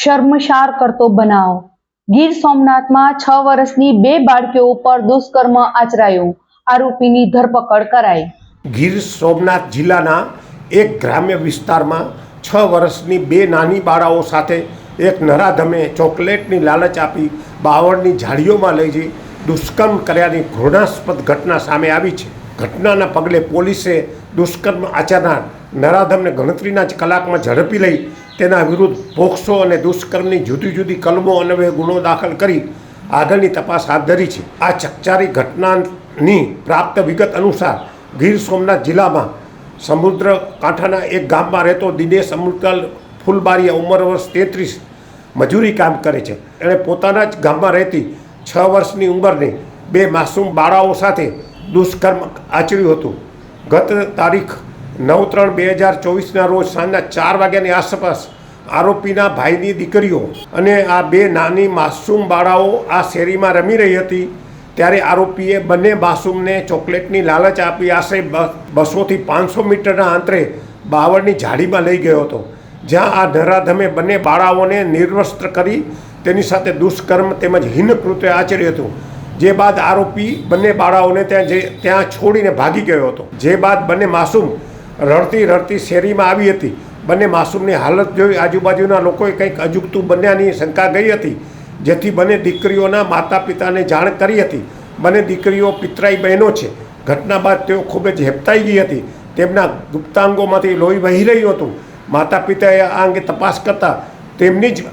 શર્મશાર કરતો બનાવ. ગીર સોમનાથમાં છ વર્ષની બે બાળકીઓ ઉપર દુષ્કર્મ આચરાયું. આરોપીની ધરપકડ કરાઈ. ગીર સોમનાથ જિલ્લાના એક ગ્રામ્ય વિસ્તારમાં છ વર્ષની બે નાની બાળાઓ સાથે એક નરાધમે ચોકલેટની લાલચ આપી બાવળની ઝાડીઓમાં લઈ જઈ દુષ્કર્મ કર્યાની ઘૃણાસ્પદ ઘટના સામે આવી છે. ઘટનાના પગલે પોલીસે દુષ્કર્મ આચરનાર નરાધમને ગણતરીના જ કલાકમાં ઝડપી લઈ તેના વિરુદ્ધ પોક્સો અને દુષ્કર્મની જુદી જુદી કલમો અન્વયે ગુનો દાખલ કરી આગળની તપાસ હાથ ધરી છે. આ ચકચારી ઘટનાની પ્રાપ્ત વિગત અનુસાર ગીર સોમનાથ જિલ્લામાં સમુદ્ર કાંઠાના એક ગામમાં રહેતો દિનેશ અમૃતલાલ ફૂલબારીયા ઉંમર વર્ષ તેત્રીસ મજૂરી કામ કરે છે. એણે પોતાના જ ગામમાં રહેતી છ વર્ષની ઉંમરની બે માસૂમ બાળાઓ સાથે દુષ્કર્મ આચર્યું હતું. ગત તારીખ નવ ત્રણ બે હજાર ચોવીસના રોજ સાંજના ચાર વાગ્યાની આસપાસ આરોપીના ભાઈની દીકરીઓ અને આ બે નાની માસૂમ બાળાઓ આ શેરીમાં રમી રહી હતી. ત્યારે આરોપીએ બંને માસૂમને ચોકલેટની લાલચ આપી આશરે બસોથી પાંચસો મીટરના અંતરે બાવળની ઝાડીમાં લઈ ગયો હતો. જ્યાં આ ધરાધમે બંને બાળાઓને નિર્વસ્ત્ર કરી તેની સાથે દુષ્કર્મ તેમજ હીન કૃત્ય આચર્યું હતું. જે બાદ આરોપી બંને બાળાઓને ત્યાં જે, ત્યાં છોડીને ભાગી ગયો હતો. જે બાદ બંને માસૂમ રડતી રડતી શેરીમાં આવી હતી. બંને માસૂમની હાલત જોઈ આજુબાજુના લોકોએ કંઈક અજુગતું બન્યાની શંકા ગઈ હતી, જેથી બંને દીકરીઓના માતા પિતાને જાણ કરી હતી. બંને દીકરીઓ પિતરાઈ બહેનો છે. ઘટના બાદ તેઓ ખૂબ જ હેપતાઈ ગઈ હતી. તેમના ગુપ્તાંગોમાંથી લોહી વહી રહ્યું હતું. માતા પિતાએ આ અંગે તપાસ કરતાં તેમની જ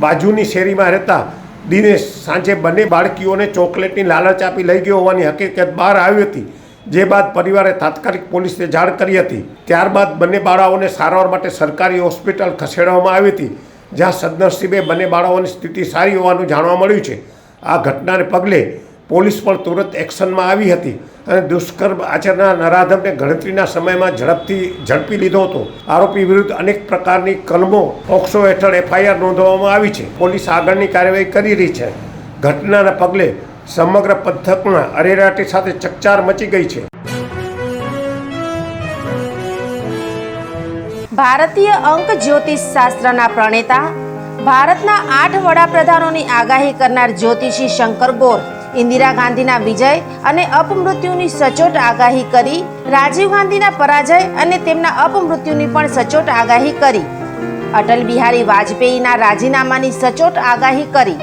બાજુની શેરીમાં રહેતા દિનેશ સાંજે બંને બાળકીઓને ચોકલેટની લાલચ આપી લઈ ગયો હોવાની હકીકત બહાર આવી હતી. જે બાદ પરિવારે તાત્કાલિક પોલીસને જાણ કરી હતી, ત્યારબાદ બંને બાળાઓને સારવાર માટે સરકારી હોસ્પિટલ ખસેડવામાં આવી હતી, જ્યાં સદનસીબે બંને બાળાઓની સ્થિતિ સારી હોવાનું જાણવા મળ્યું છે. આ ઘટનાને પગલે પોલીસ પણ તુરંત એક્શનમાં આવી હતી અને દુષ્કર્મ આચરનાર નરાધમને ગણતરીના સમયમાં ઝડપથી ઝડપી લીધો હતો. આરોપી વિરુદ્ધ અનેક પ્રકારની કલમો પોક્સો હેઠળ એફઆઈઆર નોંધવામાં આવી છે. પોલીસ આગળની કાર્યવાહી કરી રહી છે. ઘટનાના પગલે સમગ્ર પંથકમાં અરેરાટી સાથે ચકચાર મચી ગઈ છે. ભારતીય અંક જ્યોતિષ શાસ્ત્રના પ્રણેતા, ભારતના આઠ વડાપ્રધાનોની આગાહી કરનાર જ્યોતિષી શંકર ગોર, ઇન્દિરા ગાંધીના વિજય અને અપમૃત્યુની સચોટ આગાહી કરી, રાજીવ ગાંધીના પરાજય અને તેમના અપમૃત્યુની પણ સચોટ આગાહી કરી. અટલ બિહારી વાજપેયીના રાજીનામાની સચોટ આગાહી કરી.